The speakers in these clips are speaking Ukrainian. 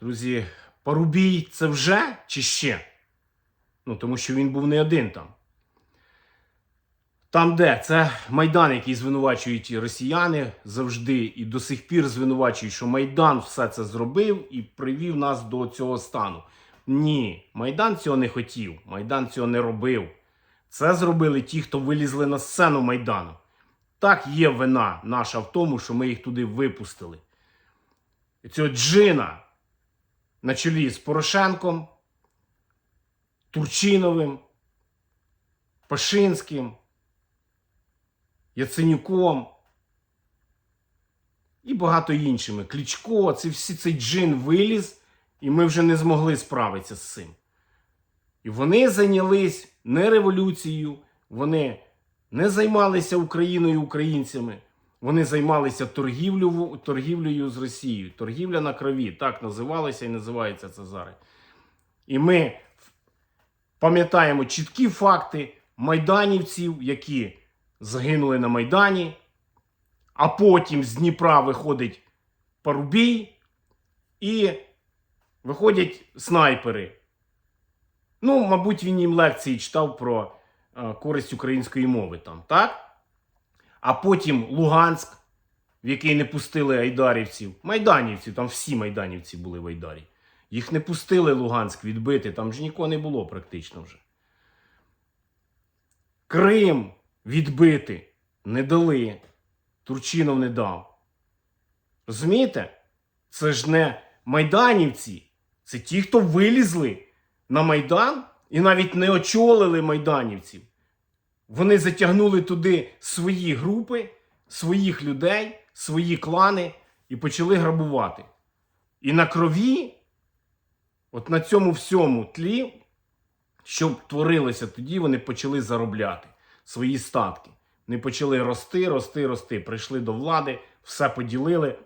Друзі, Парубій це вже чи ще? Ну, тому що він був не один там. Там, де це Майдан, який звинувачують росіяни завжди, і до сих пір звинувачують, що Майдан все це зробив і привів нас до цього стану. Ні, Майдан цього не хотів, Майдан цього не робив. Це зробили ті, хто вилізли на сцену Майдану. Так є вина наша в тому, що ми їх туди випустили. Цього джина на чолі з Порошенком, Турчиновим, Пашинським, Яценюком і багато іншими. Клічко, це всі цей джин виліз, і ми вже не змогли справитися з цим. І вони зайнялись не революцією, вони не займалися Україною і українцями. Вони займалися торгівлю, торгівлею з Росією. Торгівля на крові. Так називалося і називається це зараз. І ми пам'ятаємо чіткі факти майданівців, які загинули на Майдані, а потім з Дніпра виходить Парубій і виходять снайпери. Ну, мабуть, він їм лекції читав про е, користь української мови там, так? А потім Луганськ, в який не пустили айдарівців, майданівців, там всі майданівці були в Айдарі. Їх не пустили Луганськ відбити, там ж нікого не було практично вже. Крим відбити не дали. Турчинов не дав. Розумієте? Це ж не майданівці, це ті, хто вилізли на Майдан і навіть не очолили майданівців. Вони затягнули туди свої групи, своїх людей, свої клани і почали грабувати. І на крові, от на цьому всьому тлі, що творилося тоді, вони почали заробляти свої статки. Вони почали рости, рости, рости. Прийшли до влади, все поділили,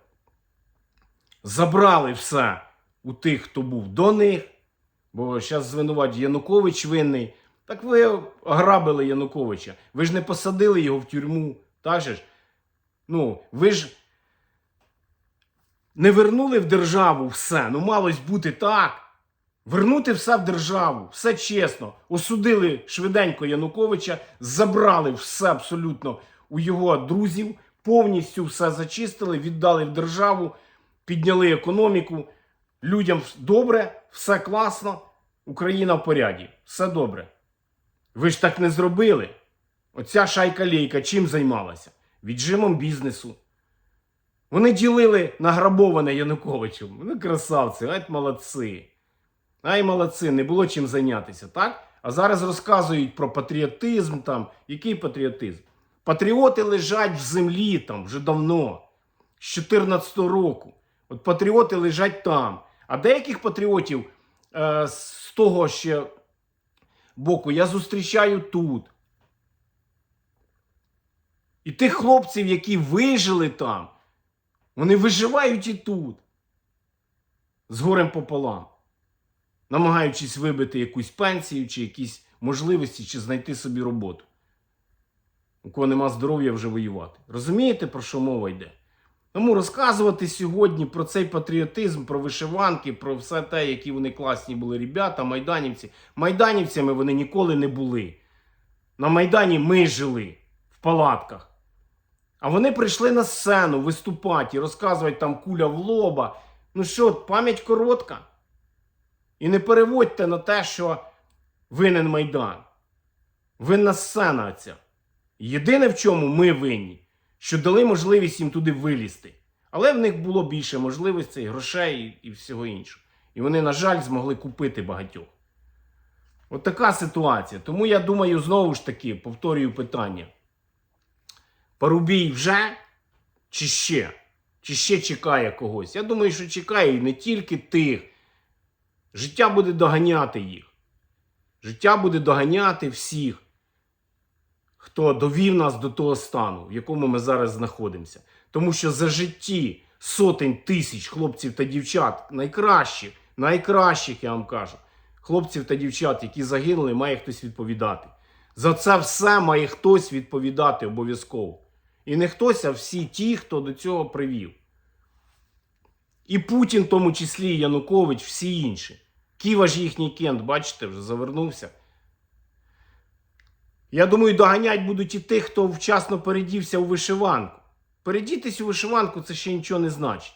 забрали все у тих, хто був до них. Бо зараз звинувачують Янукович винний. Так ви ограбили Януковича. Ви ж не посадили його в тюрму. Так же ж? Ну, ви ж не вернули в державу все. Ну, малось бути так. Вернути все в державу, все чесно. Осудили швиденько Януковича, забрали все абсолютно у його друзів, повністю все зачистили, віддали в державу, підняли економіку. Людям добре, все класно, Україна в поряді, все добре. Ви ж так не зробили. Оця шайка лейка чим займалася? Віджимом бізнесу. Вони ділили награбоване Януковичем. Вони красавці, ай молодці. Ай, молодці, не було чим зайнятися, так? А зараз розказують про патріотизм там. Який патріотизм? Патріоти лежать в землі там вже давно, з 14 року. От патріоти лежать там. А деяких патріотів е, з того ще боку я зустрічаю тут. І тих хлопців, які вижили там, вони виживають і тут. З горем пополам. Намагаючись вибити якусь пенсію, чи якісь можливості, чи знайти собі роботу. У кого нема здоров'я вже воювати. Розумієте, про що мова йде? Тому розказувати сьогодні про цей патріотизм, про вишиванки, про все те, які вони класні були ребята, майданівці. Майданівцями вони ніколи не були. На Майдані ми жили в палатках. А вони прийшли на сцену виступати розказувати там куля в лоба. Ну що, пам'ять коротка. І не переводьте на те, що винен Майдан. Винна сцена ця. Єдине, в чому ми винні, що дали можливість їм туди вилізти. Але в них було більше можливостей, грошей і, всього іншого. І вони, на жаль, змогли купити багатьох. От така ситуація. Тому я думаю, знову ж таки, повторюю питання. Парубій вже чи ще? Чи ще чекає когось? Я думаю, що чекає і не тільки тих. Життя буде доганяти їх. Життя буде доганяти всіх, хто довів нас до того стану, в якому ми зараз знаходимося. Тому що за житті сотень тисяч хлопців та дівчат, найкращих, найкращих, я вам кажу, хлопців та дівчат, які загинули, має хтось відповідати. За це все має хтось відповідати обов'язково. І не хтось, а всі ті, хто до цього привів. І Путін, в тому числі, і Янукович, всі інші. Ківа ж їхній кент, бачите, вже завернувся. Я думаю, доганять будуть і тих, хто вчасно передівся у вишиванку. Передітись у вишиванку це ще нічого не значить.